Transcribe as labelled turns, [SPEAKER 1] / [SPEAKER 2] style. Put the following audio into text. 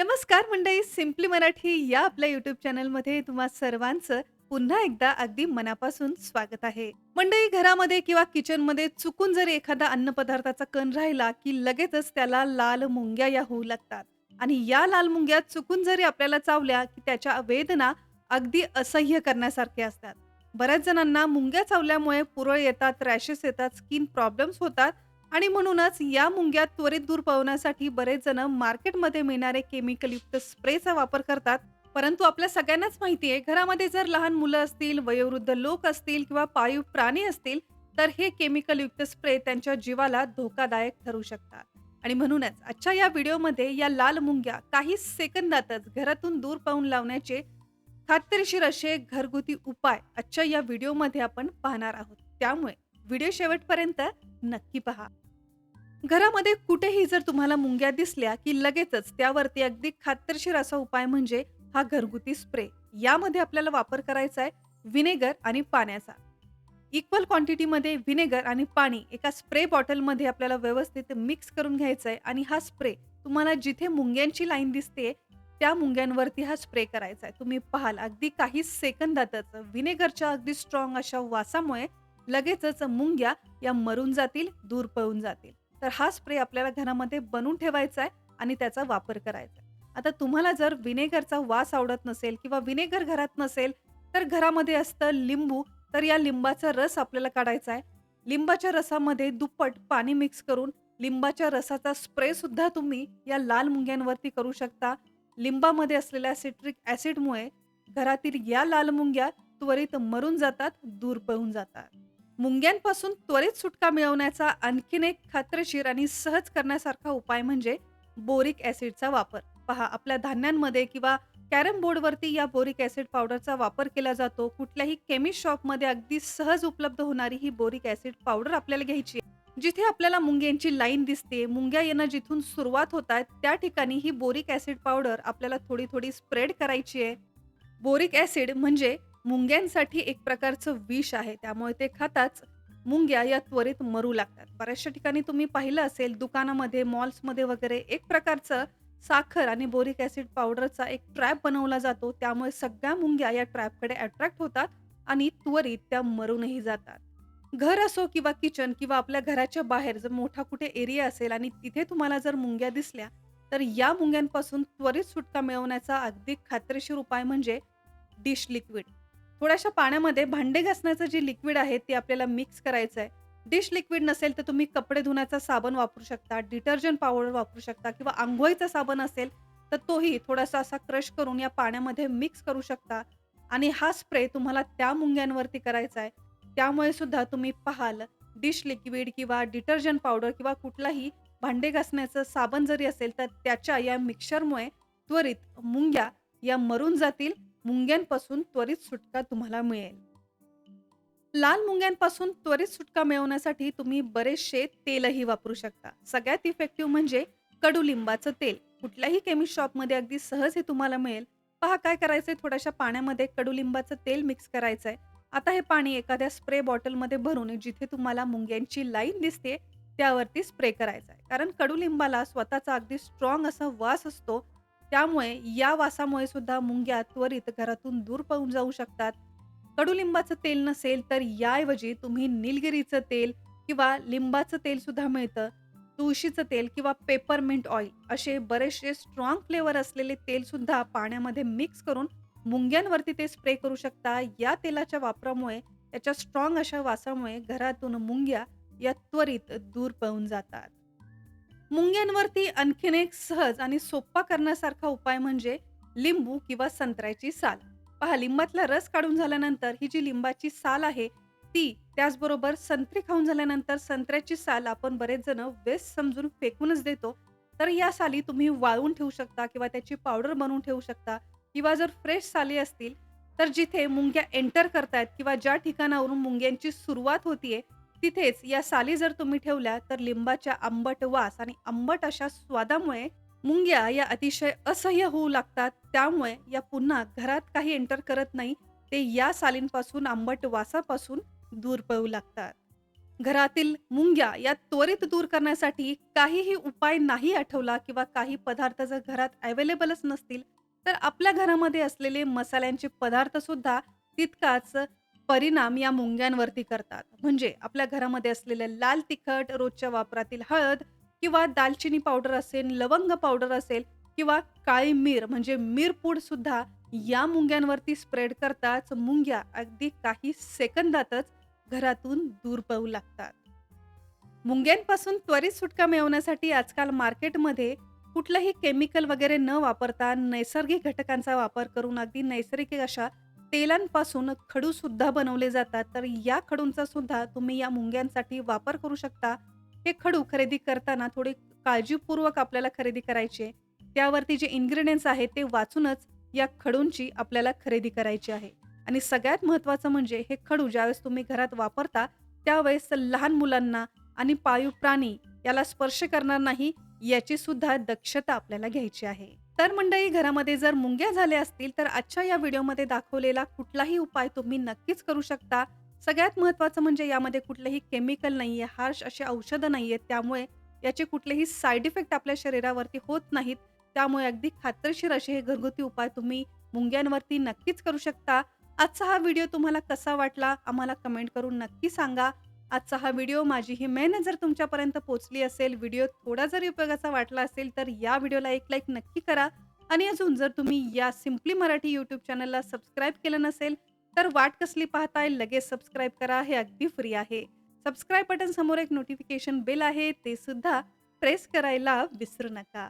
[SPEAKER 1] नमस्कार मंडळी सिम्पली मराठी या आपल्या युट्यूब चॅनलमध्ये तुम्हा सर्वांचं पुन्हा एकदा अगदी मनापासून स्वागत आहे. मंडळी घरामध्ये किंवा किचनमध्ये चुकून जरी एखादा अन्नपदार्थाचा कण राहिला की लगेचच त्याला लाल मुंग्या या होऊ लागतात. आणि या लाल मुंग्या चुकून जरी आपल्याला चावल्या की त्याच्या वेदना अगदी असह्य करण्यासारख्या असतात. बऱ्याच जणांना मुंग्या चावल्यामुळे पुरळ येतात रॅशेस येतात स्किन प्रॉब्लेम्स होतात आणि म्हणूनच या मुंग्या त्वरित दूर पळवण्यासाठी बरेच जण मार्केटमध्ये मिळणारे केमिकलयुक्त स्प्रेचा वापर करतात. परंतु आपल्या सगळ्यांनाच माहिती आहे घरामध्ये जर लहान मुलं असतील वयोवृद्ध लोक असतील किंवा पाळीव प्राणी असतील तर हे केमिकलयुक्त स्प्रे त्यांच्या जीवाला धोकादायक ठरू शकतात. आणि म्हणूनच आजच्या या व्हिडिओमध्ये या लाल मुंग्या काही सेकंदातच घरातून दूर पाहून लावण्याचे खात्रीशीर असे घरगुती उपाय आजच्या या व्हिडिओमध्ये आपण पाहणार आहोत. त्यामुळे व्हिडिओ शेवटपर्यंत नक्की पहा. घरामध्ये कुठेही जर तुम्हाला मुंग्या दिसल्या की लगेचच त्यावरती अगदी खात्रीशीर असा उपाय म्हणजे हा घरगुती स्प्रे. यामध्ये आपल्याला वापर करायचा आहे विनेगर आणि पाण्याचा. इक्वल क्वांटिटीमध्ये विनेगर आणि पाणी एका स्प्रे बॉटलमध्ये आपल्याला व्यवस्थित मिक्स करून घ्यायचं आहे आणि हा स्प्रे तुम्हाला जिथे मुंग्यांची लाईन दिसते त्या मुंग्यांवरती हा स्प्रे करायचा आहे तुम्ही पाहाल अगदी काही सेकंदातच विनेगरच्या अगदी स्ट्रॉंग अशा वासामुळे लगेचच मुंग्या या मरून जातील दूर पळून जातील. तर हा स्प्रे आपल्याला घरामध्ये बनवून ठेवायचा आहे आणि त्याचा वापर करायचा आता तुम्हाला जर विनेगरचा वास आवडत नसेल किंवा विनेगर घरात नसेल तर घरामध्ये असतं लिंबू तर या लिंबाचा रस आपल्याला काढायचा आहे. लिंबाच्या रसामध्ये दुप्पट पाणी मिक्स करून लिंबाच्या रसाचा स्प्रे सुद्धा तुम्ही या लाल मुंग्यांवरती करू शकता. लिंबामध्ये असलेल्या सिट्रिक ॲसिडमुळे घरातील या लाल मुंग्या त्वरित मरून जातात दूर पळून जातात. मुंग्यांपासून त्वरित सुटका मिळवण्याचा आणखीन एक खात्रीशीर आणि सहज करण्यासारखा उपाय म्हणजे बोरिक ॲसिडचा वापर. पहा आपल्या धान्यांमध्ये किंवा कॅरम बोर्डवरती या बोरिक ॲसिड पावडरचा वापर केला जातो. कुठल्याही केमिस्ट शॉपमध्ये अगदी सहज उपलब्ध होणारी ही बोरिक ॲसिड पावडर आपल्याला घ्यायची जिथे आपल्याला मुंग्यांची लाईन दिसते मुंग्या येणं जिथून सुरुवात होत आहेत त्या ठिकाणी ही बोरिक ॲसिड पावडर आपल्याला थोडी थोडी स्प्रेड करायची आहे. बोरिक ॲसिड म्हणजे मुंग्यांसाठी एक प्रकारचं विष आहे. त्यामुळे ते खाताच मुंग्या या त्वरित मरू लागतात. बऱ्याचशा ठिकाणी तुम्ही पाहिलं असेल दुकानामध्ये मॉल्समध्ये वगैरे एक प्रकारचं साखर आणि बोरिक ॲसिड पावडरचा एक ट्रॅप बनवला जातो. त्यामुळे सगळ्या मुंग्या या ट्रॅपकडे अट्रॅक्ट होतात आणि त्वरित त्या मरूनही जातात. घर असो किंवा किचन किंवा आपल्या घराच्या बाहेर जर मोठा कुठे एरिया असेल आणि तिथे तुम्हाला जर मुंग्या दिसल्या तर या मुंग्यांपासून त्वरित सुटका मिळवण्याचा अगदी खात्रीशीर उपाय म्हणजे डिश लिक्विड. थोड्याशा पाण्यामध्ये भांडे घासण्याचं जे लिक्विड आहे ते आपल्याला मिक्स करायचं आहे डिश लिक्विड नसेल तर तुम्ही कपडे धुण्याचा साबण वापरू शकता डिटर्जंट पावडर वापरू शकता किंवा आंघोळीचा साबण असेल तर तोही थोडासा असा क्रश करून या पाण्यामध्ये मिक्स करू शकता. आणि हा स्प्रे तुम्हाला त्या मुंग्यांवरती करायचा आहे त्यामुळे सुद्धा तुम्ही पाहाल डिश लिक्विड किंवा डिटर्जंट पावडर किंवा कुठलाही भांडे घासण्याचं साबण जरी असेल तर त्याच्या या मिक्सरमुळे त्वरित मुंग्या या मरून जातील. मुंग्यांपासून त्वरित सुटका तुम्हाला मिळेल. लाल मुंग्यांपासून त्वरित सुटका मिळवण्यासाठी तुम्ही बरेचसे तेलही वापरू शकता. सगळ्यात इफेक्टिव्ह म्हणजे कडुलिंबाचं तेल. कुठल्याही केमिस्ट शॉपमध्ये अगदी सहज हे तुम्हाला मिळेल. पहा काय करायचंय? थोड्याशा पाण्यामध्ये कडुलिंबाचं तेल मिक्स करायचंय. आता हे पाणी एखाद्या स्प्रे बॉटलमध्ये भरून जिथे तुम्हाला मुंग्यांची लाईन दिसते त्यावरती स्प्रे करायचा आहे कारण कडुलिंबाला स्वतःचा अगदी स्ट्रॉंग असा वास असतो. त्यामुळे या वासामुळे सुद्धा मुंग्या त्वरित घरातून दूर पळून जाऊ शकतात. कडुलिंबाचं तेल नसेल तर याऐवजी तुम्ही निलगिरीचं तेल किंवा लिंबाचं तेल सुद्धा मिळतं. तुळशीचं तेल किंवा पेपरमिंट ऑइल असे बरेचसे स्ट्रॉंग फ्लेवर असलेले तेल सुद्धा पाण्यामध्ये मिक्स करून मुंग्यांवरती ते स्प्रे करू शकता. या तेलाच्या वापरामुळे त्याच्या स्ट्रॉंग अशा वासामुळे घरातून मुंग्या या त्वरित दूर पळून जातात. मुंग्यांवरती आणखीन एक सहज आणि सोपा करण्यासारखा उपाय म्हणजे लिंबू किंवा संत्र्याची साल. पहा लिंबातला रस काढून झाल्यानंतर ही जी लिंबाची साल आहे ती त्याचबरोबर संत्री खाऊन झाल्यानंतर संत्र्याची साल आपण बरेच जण वेस्ट समजून फेकूनच देतो. तर या साली तुम्ही वाळवून ठेवू शकता किंवा त्याची पावडर बनवून ठेवू शकता किंवा जर फ्रेश साली असतील तर जिथे मुंग्या एंटर करतायत किंवा ज्या ठिकाणावरून मुंग्यांची सुरुवात होतीये तिथेच या साली जर तुम्ही ठेवल्या तर लिंबाच्या आंबट वास आणि आंबट अशा स्वादामुळे मुंग्या या अतिशय असह्य होऊ लागतात. त्यामुळे या पुन्हा घरात काही एंटर करत नाही ते या सालींपासून आंबट वासापासून दूर पळू लागतात. घरातील मुंग्या या त्वरित दूर करण्यासाठी काहीही उपाय नाही आठवला किंवा काही पदार्थ जर घरात अवेलेबलच नसतील तर आपल्या घरामध्ये असलेले मसाल्यांचे पदार्थ सुद्धा तितकाच परिणाम या मुंग्यांवरती करतात. म्हणजे आपल्या घरामध्ये असलेले लाल तिखट रोजच्या वापरातील हळद किंवा दालचिनी पावडर असेल लवंग पावडर असेल किंवा काळी मीर म्हणजे मिरपूड सुद्धा या मुंग्यांवरती स्प्रेड करताच मुंग्या अगदी काही सेकंदातच घरातून दूर पळू लागतात. मुंग्यांपासून त्वरित सुटका मिळवण्यासाठी आजकाल मार्केटमध्ये कुठलंही केमिकल वगैरे न वापरता नैसर्गिक घटकांचा वापर करून अगदी नैसर्गिक अशा तेलांपासून खडूसुद्धा बनवले जातात. तर या खडूंचा सुद्धा तुम्ही या मुंग्यांसाठी वापर करू शकता. हे खडू खरेदी करताना थोडे काळजीपूर्वक आपल्याला खरेदी करायचे. त्यावरती जे इन्ग्रेडियंट्स आहेत ते वाचूनच या खडूंची आपल्याला खरेदी करायची आहे. आणि सगळ्यात महत्त्वाचं म्हणजे हे खडू ज्यावेळेस तुम्ही घरात वापरता त्यावेळेस लहान मुलांना आणि पाळीव प्राणी याला स्पर्श करणार नाही याची सुद्धा दक्षता आपल्याला घ्यायची आहे. तर मंडळी घरामध्ये जर मुंग्या झाल्या असतील तर आजच्या या व्हिडिओमध्ये दाखवलेला कुठलाही उपाय तुम्ही नक्कीच करू शकता. सगळ्यात महत्त्वाचं म्हणजे यामध्ये कुठलंही केमिकल नाहीये हार्श असे औषधं नाहीयेत. त्यामुळे याचे कुठलेही साईड इफेक्ट आपल्या शरीरावरती होत नाहीत. त्यामुळे अगदी खात्रीशीर असे हे घरगुती उपाय तुम्ही मुंग्यांवरती नक्कीच करू शकता. आजचा हा व्हिडिओ तुम्हाला कसा वाटला आम्हाला कमेंट करून नक्की सांगा. आजचा हा व्हिडिओ माझी ही मेहनत जर तुमच्यापर्यंत पोहोचली असेल व्हिडिओ थोडा जरी उपयोगाचा वाटला असेल तर या व्हिडिओला एक लाईक नक्की करा. आणि अजून जर तुम्ही या सिम्पली मराठी यूट्यूब चॅनलला सबस्क्राईब केलं नसेल तर वाट कसली पाहताय लगेच सबस्क्राईब करा. हे अगदी फ्री आहे. सबस्क्राईब बटन समोर एक नोटिफिकेशन बेल आहे ते सुद्धा प्रेस करायला विसरू नका.